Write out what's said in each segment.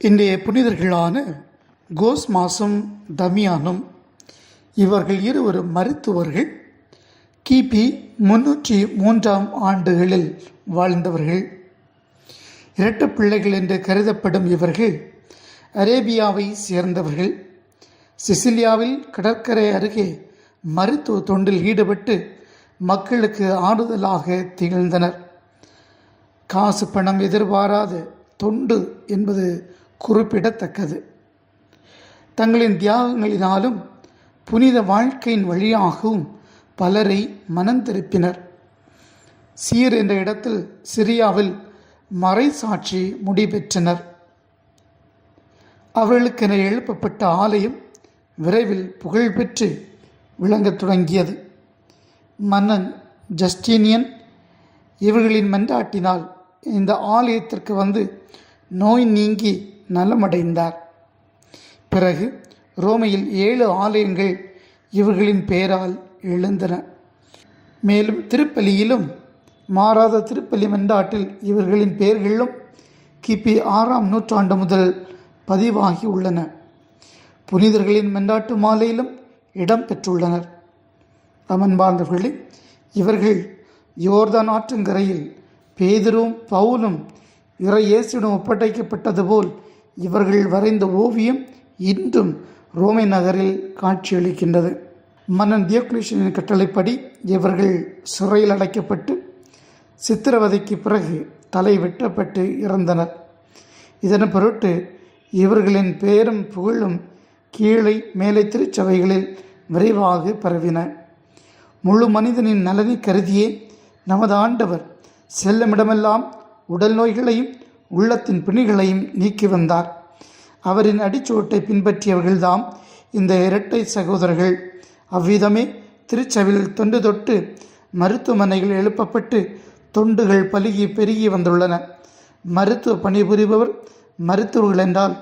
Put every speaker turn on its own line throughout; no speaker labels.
இன்றைய புனிதர்களான கோஸ் மாசம் தமியானும் இவர்கள் இருவரும் மருத்துவர்கள் கிபி முன்னூற்றி மூன்றாம் ஆண்டுகளில் வாழ்ந்தவர்கள். இரட்டு பிள்ளைகள் என்று கருதப்படும் இவர்கள் அரேபியாவை சேர்ந்தவர்கள். சிசிலியாவில் கடற்கரை அருகே மருத்துவ தொண்டில் ஈடுபட்டு மக்களுக்கு ஆறுதலாக திகழ்ந்தனர். காசு பணம் எதிர்பாராத தொண்டு என்பது குறிப்பிடத்தக்கது. தங்களின் தியாகங்களினாலும் புனித வாழ்க்கையின் வழியாகவும் பலரை மனம் திருப்பினர். சீர் என்ற இடத்தில் சிரியாவில் மறைசாட்சி முடிபெற்றனர். அவர்களுக்கென எழுப்பப்பட்ட ஆலயம் விரைவில் புகழ்பெற்று விளங்கத் தொடங்கியது. மன்னன் ஜஸ்டீனியன் இவர்களின் மன்றாட்டினால் இந்த ஆலயத்திற்கு வந்து நோய் நீங்கி நலமடைந்தார். பிறகு ரோமையில் ஏழு ஆலயங்கள் இவர்களின் பெயரால் எழுந்தன. மேலும் திருப்பலியிலும் மாறாத திருப்பலி மன்றாட்டில் இவர்களின் பெயர்களும் கிபி ஆறாம் நூற்றாண்டு முதல் பதிவாகி உள்ளன. புனிதர்களின் மன்றாட்டு மாலையிலும் இடம் பெற்றுள்ளனர். அமன்பார்ந்தவர்களே இவர்கள் யோர்தான் ஆற்றங்கரையில் பேதரும் பவுலும் இறையேசுடன் ஒப்படைக்கப்பட்டது போல் இவர்கள் வரைந்த ஓவியம் இன்றும் ரோமை நகரில் காட்சியளிக்கின்றது. மன்னன் தியோக்ளிஷனின் கட்டளைப்படி இவர்கள் சிறையில் அடைக்கப்பட்டு சித்திரவதைக்கு பிறகு தலை வெட்டப்பட்டு இறந்தனர். இதன் பொருட்டு இவர்களின் பெயரும் புகழும் கீழே மேலை திருச்சபைகளில் விரைவாக பரவின. முழு மனிதனின் நலனை கருதியே நமது ஆண்டவர் செல்லுமிடமெல்லாம் உடல் நோய்களையும் உள்ளத்தின் பிணிகளையும் நீக்கி வந்தார். அவரின் அடிச்சுவட்டை பின்பற்றியவர்கள்தாம் இந்த இரட்டை சகோதரர்கள். அவ்விதமே திருச்சவில் தொண்டு தொட்டு மருத்துவமனைகள் எழுப்பப்பட்டு தொண்டுகள் பலுகி பெருகி வந்துள்ளன. மருத்துவ பணிபுரிபவர் மருத்துவர்கள் என்றால்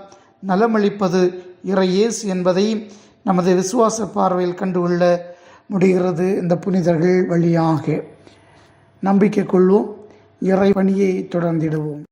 நலமளிப்பது இறையேசு என்பதையும் நமது விசுவாச பார்வையில் கண்டுகொள்ள முடிகிறது இந்த புனிதர்கள் வழியாக. நம்பிக்கை கொள்வோம். இறைவணியை தொடர்ந்திடுவோம்.